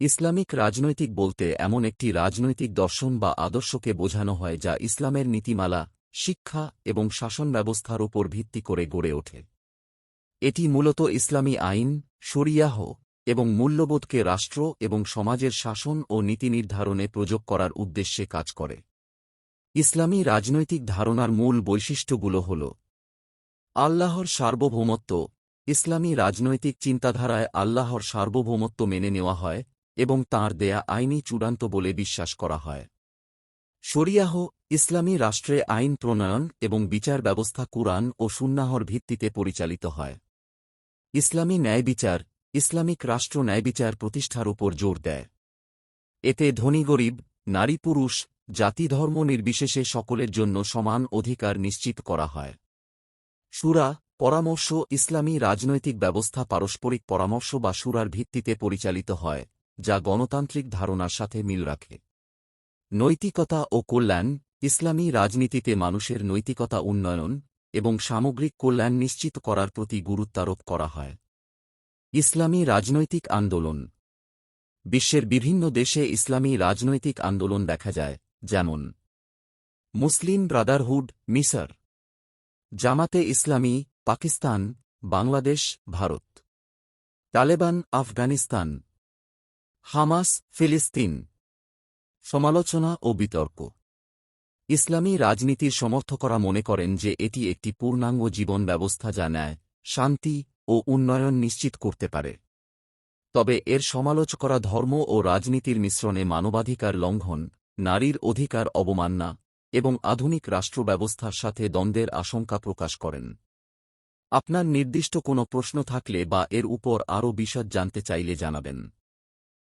Islamic রাজনৈতিক বলতে এমন একটি রাজনৈতিক দর্শন বা আদর্শকে বোঝানো হয় যা ইসলামের নীতিমালা, শিক্ষা এবং শাসন ব্যবস্থার উপর ভিত্তি করে গড়ে ওঠে। এটি মূলত ইসলামী আইন, শরিয়াহ এবং মূল্যবোধকে রাষ্ট্র এবং সমাজের শাসন ও নীতি নির্ধারণে প্রযোগ করার উদ্দেশ্যে কাজ করে। ইসলামী রাজনৈতিক ধারণার মূল বৈশিষ্ট্যগুলো হল আল্লাহর সার্বভৌমত্ব, ইসলামী রাজনৈতিক চিন্তাধারায় আল্লাহর সার্বভৌমত্ব মেনে নেওয়া হয় এবং তাঁর দেয়া আইনই চূড়ান্ত বলে বিশ্বাস করা হয়। শরিয়াহ, ইসলামী রাষ্ট্রে আইন প্রণয়ন এবং বিচার ব্যবস্থা কুরআন ও সুন্নাহর ভিত্তিতে পরিচালিত হয়। ইসলামী ন্যায় বিচার, ইসলামিক রাষ্ট্র ন্যায়বিচার প্রতিষ্ঠার উপর জোর দেয়। এতে ধনী গরিব, নারী পুরুষ, জাতি ধর্ম নির্বিশেষে সকলের জন্য সমান অধিকার নিশ্চিত করা হয়। সুরা, পরামর্শ, ইসলামী রাজনৈতিক ব্যবস্থা, পারস্পরিক পরামর্শ বা সুরার ভিত্তিতে পরিচালিত হয়, যা গণতান্ত্রিক ধারণার সাথে মিল রাখে। নৈতিকতা ও কল্যাণ, ইসলামী রাজনীতিতে মানুষের নৈতিকতা উন্নয়ন এবং সামগ্রিক কল্যাণ নিশ্চিত করার প্রতি গুরুত্বারোপ করা হয়। ইসলামী রাজনৈতিক আন্দোলন। বিশ্বের বিভিন্ন দেশে ইসলামী রাজনৈতিক আন্দোলন দেখা যায়, যেমন মুসলিম ব্রাদারহুড, মিসর। জামাতে ইসলামী, পাকিস্তান, বাংলাদেশ, ভারত। তালেবান, আফগানিস্তান। হামাস, ফিলিস্তিন। সমালোচনা ও বিতর্ক। ইসলামী রাজনীতির সমর্থকরা মনে করেন যে এটি একটি পূর্ণাঙ্গ জীবন ব্যবস্থা যা ন্যায়, শান্তি ও উন্নয়ন নিশ্চিত করতে পারে। তবে এর সমালোচকরা ধর্ম ও রাজনীতির মিশ্রণে মানবাধিকার লঙ্ঘন, নারীর অধিকার অবমাননা এবং আধুনিক রাষ্ট্র ব্যবস্থার সাথে দ্বন্দ্বের আশঙ্কা প্রকাশ করেন। আপনার নির্দিষ্ট কোনো প্রশ্ন থাকলে বা এর উপর আরও বিশদ জানতে চাইলে জানাবেন।